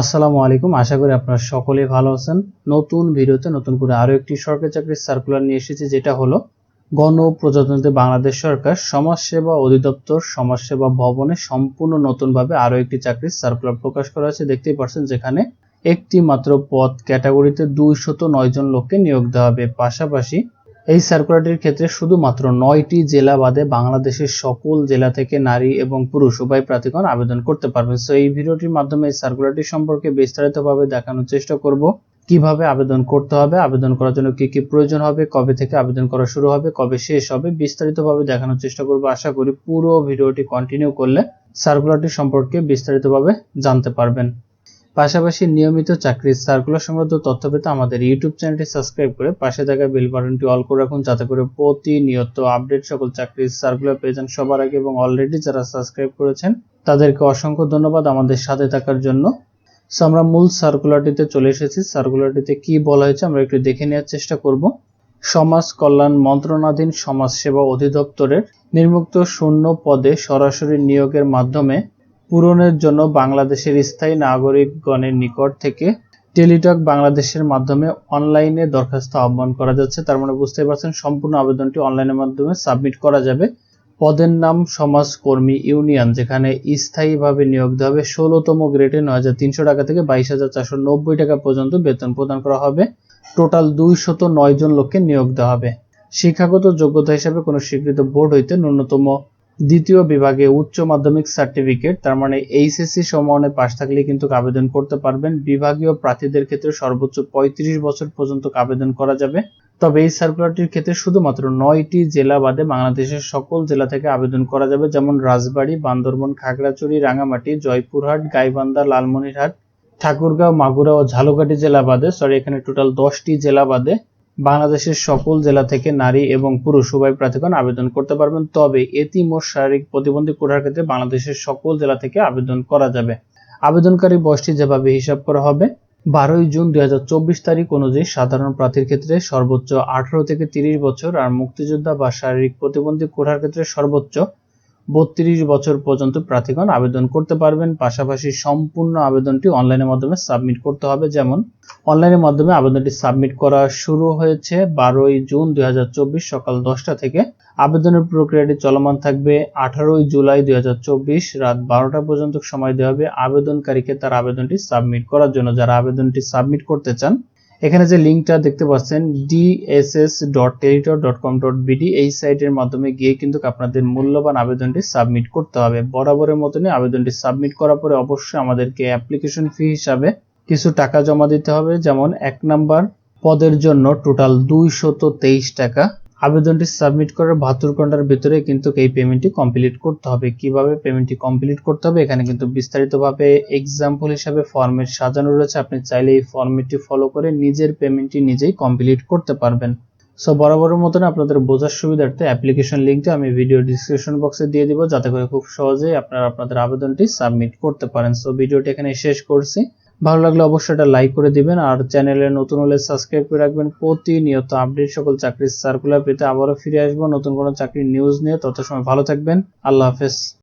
আসসালামু আলাইকুম। আশা করি আপনারা সকলেই ভালো আছেন। নতুন ভিডিওতে নতুন করে আরও একটি সরকারি চাকরির সার্কুলার নিয়ে এসেছি, যেটা হলো গণপ্রজাতন্ত্রী বাংলাদেশ সরকার সমাজসেবা অধিদপ্তর, সমাজসেবা ভবনে সম্পূর্ণ নতুনভাবে আরও একটি চাকরির সার্কুলার প্রকাশ করা হয়েছে। দেখতেই পাচ্ছেন যেখানে একটি মাত্র পদ ক্যাটাগরিতে দুইশত নয় জন লোককে নিয়োগ দেওয়া হবে। পাশাপাশি এই সার্কুলারটির ক্ষেত্রে শুধুমাত্র নয়টি জেলা বাদে বাংলাদেশের সকল জেলা থেকে নারী এবং পুরুষ উভয় প্রার্থীগণ আবেদন করতে পারবেন সো এই ভিডিওটির মাধ্যমে এই সার্কুলারটি সম্পর্কে বিস্তারিতভাবে দেখানোর চেষ্টা করব। কীভাবে আবেদন করতে হবে, আবেদন করার জন্য কি কি প্রয়োজন হবে, কবে থেকে আবেদন করা শুরু হবে, কবে শেষ হবে, বিস্তারিতভাবে দেখানোর চেষ্টা করব। আশা করি পুরো ভিডিওটি কন্টিনিউ করলে সার্কুলারটি সম্পর্কে বিস্তারিতভাবে জানতে পারবেন। পাশাপাশি নিয়মিত চাকরির সার্কুলার সংক্রান্ত তথ্য পেতে আমাদের ইউটিউব চ্যানেলটি সাবস্ক্রাইব করে পাশে থাকা বেল বাটনটি অল করে রাখুন, যাতে করে প্রতিনিয়ত আপডেট সকল চাকরির সার্কুলার পেয়ে যান সবার আগে এবং অলরেডি যারা সাবস্ক্রাইব করেছেন, তাদেরকে অসংখ্য ধন্যবাদ আমাদের সাথে থাকার জন্য। সো আমরা মূল সার্কুলারটিতে চলে এসেছি। সার্কুলারটিতে কি বলা হয়েছে আমরা একটু দেখে নেওয়ার চেষ্টা করব। সমাজ কল্যাণ মন্ত্রণাধীন সমাজসেবা অধিদপ্তরের নির্মুক্ত শূন্য পদে সরাসরি নিয়োগের মাধ্যমে পূরণের জন্য বাংলাদেশের স্থায়ী নাগরিকগণের নিকট থেকে টেলিটক বাংলাদেশের মাধ্যমে অনলাইনে দরখাস্ত আহ্বান করা যাচ্ছে। তার মানে বুঝতে পারছেন, সম্পূর্ণ আবেদনটি অনলাইনের মাধ্যমে সাবমিট করা যাবে। পদের নাম সমাজকর্মী ইউনিয়ন, যেখানে স্থায়ীভাবে নিয়োগ দেওয়া হবে। ষোলোতম গ্রেডে নয় হাজার তিনশো টাকা থেকে বাইশ হাজার চারশো নব্বই টাকা পর্যন্ত বেতন প্রদান করা হবে। টোটাল দুইশত নয় জন লোককে নিয়োগ দেওয়া হবে। শিক্ষাগত যোগ্যতা হিসাবে কোনো স্বীকৃত বোর্ড হইতে ন্যূনতম দ্বিতীয় বিভাগে উচ্চ মাধ্যমিক সার্টিফিকেট তার মানে এইচএসসি সমমানে পাশ থাকলে কিন্তু আবেদন করতে পারবেন। বিভাগীয় প্রার্থীদের ক্ষেত্রে সর্বোচ্চ পঁয়ত্রিশ বছর পর্যন্ত আবেদন করা যাবে। তবে এই সার্কুলারটির ক্ষেত্রে শুধুমাত্র নয়টি জেলা বাদে বাংলাদেশের সকল জেলা থেকে আবেদন করা যাবে, যেমন রাজবাড়ী, বান্দরবন, খাগড়াছড়ি রাঙামাটি জয়পুরহাট, গাইবান্ধা, লালমনিরহাট, ঠাকুরগাঁও, মাগুরা ও ঝালকাঠি জেলা বাদে সরি এখানে টোটাল দশটি জেলা বাদে বাংলাদেশের সকল জেলা থেকে নারী এবং পুরুষ উভয় প্রার্থীগণ আবেদন করতে পারবেন। তবে এতিম ও শারীরিক প্রতিবন্ধী কোটার ক্ষেত্রে বাংলাদেশের সকল জেলা থেকে আবেদন করা যাবে। আবেদনকারী বয়সটি যেভাবে হিসাব করা হবে, বারোই জুন দুই হাজার চব্বিশ তারিখ অনুযায়ী সাধারণ প্রার্থীর ক্ষেত্রে সর্বোচ্চ আঠারো থেকে তিরিশ বছর আর মুক্তিযোদ্ধা বা শারীরিক প্রতিবন্ধী কোটার ক্ষেত্রে সর্বোচ্চ বত্রিশ বছর পর্যন্ত প্রার্থীগণ আবেদন করতে পারবেন। পাশাপাশি সম্পূর্ণ আবেদনটি অনলাইনের মাধ্যমে সাবমিট করতে হবে। যেমন, অনলাইনের মাধ্যমে আবেদনটি সাবমিট করা শুরু হয়েছে বারোই জুন দুই হাজার চব্বিশ সকাল দশটা থেকে। আবেদনের প্রক্রিয়াটি চলমান থাকবে আঠারোই জুলাই দুই হাজার চব্বিশ রাত বারোটা পর্যন্ত সময় দেওয়া হবে। আবেদনকারীকে তার আবেদনটি সাবমিট করার জন্য। যারা আবেদনটি সাবমিট করতে চান এখানে যে লিঙ্কটা দেখতে পাচ্ছেন dss.territor.com.bd এই সাইটের মাধ্যমে গিয়ে কিন্তু আপনাদের মূল্যবান আবেদনটি সাবমিট করতে হবে। বরাবরের মতনই আবেদনটি সাবমিট করার পরে অবশ্যই আমাদেরকে অ্যাপ্লিকেশন ফি হিসাবে কিছু টাকা জমা দিতে হবে। যেমন, এক নাম্বার পদের জন্য টোটাল দুইশত টাকা আবেদনটি সাবমিট করার বাহাত্তর ঘণ্টার ভিতরে কিন্তু এই পেমেন্টটি কমপ্লিট করতে হবে। কীভাবে পেমেন্টটি কমপ্লিট করতে হবে? এখানে কিন্তু বিস্তারিতভাবে এক্সাম্পল হিসাবে ফর্মেট সাজানো রয়েছে। আপনি চাইলে এই ফর্মেটটি ফলো করে নিজের পেমেন্টটি নিজেই কমপ্লিট করতে পারবেন। সো বরাবরের মতন আপনাদের বোঝার সুবিধার্থে অ্যাপ্লিকেশন লিঙ্কটি আমি ভিডিও ডিসক্রিপশন বক্সে দিয়ে দিব। যাতে করে খুব সহজেই আপনারা আপনাদের আবেদনটি সাবমিট করতে পারেন। সো ভিডিওটি এখানে শেষ করছি। ভালো লাগলে অবশ্যই এটা লাইক করে দিবেন। আর চ্যানেলে নতুন হলে সাবস্ক্রাইব করে রাখবেন। প্রতিনিয়ত আপডেট সকল চাকরির সার্কুলার পেতে আবারও ফিরে আসব নতুন কোনো চাকরির নিউজ নিয়ে। তত সময় ভালো থাকবেন। আল্লাহ হাফেজ।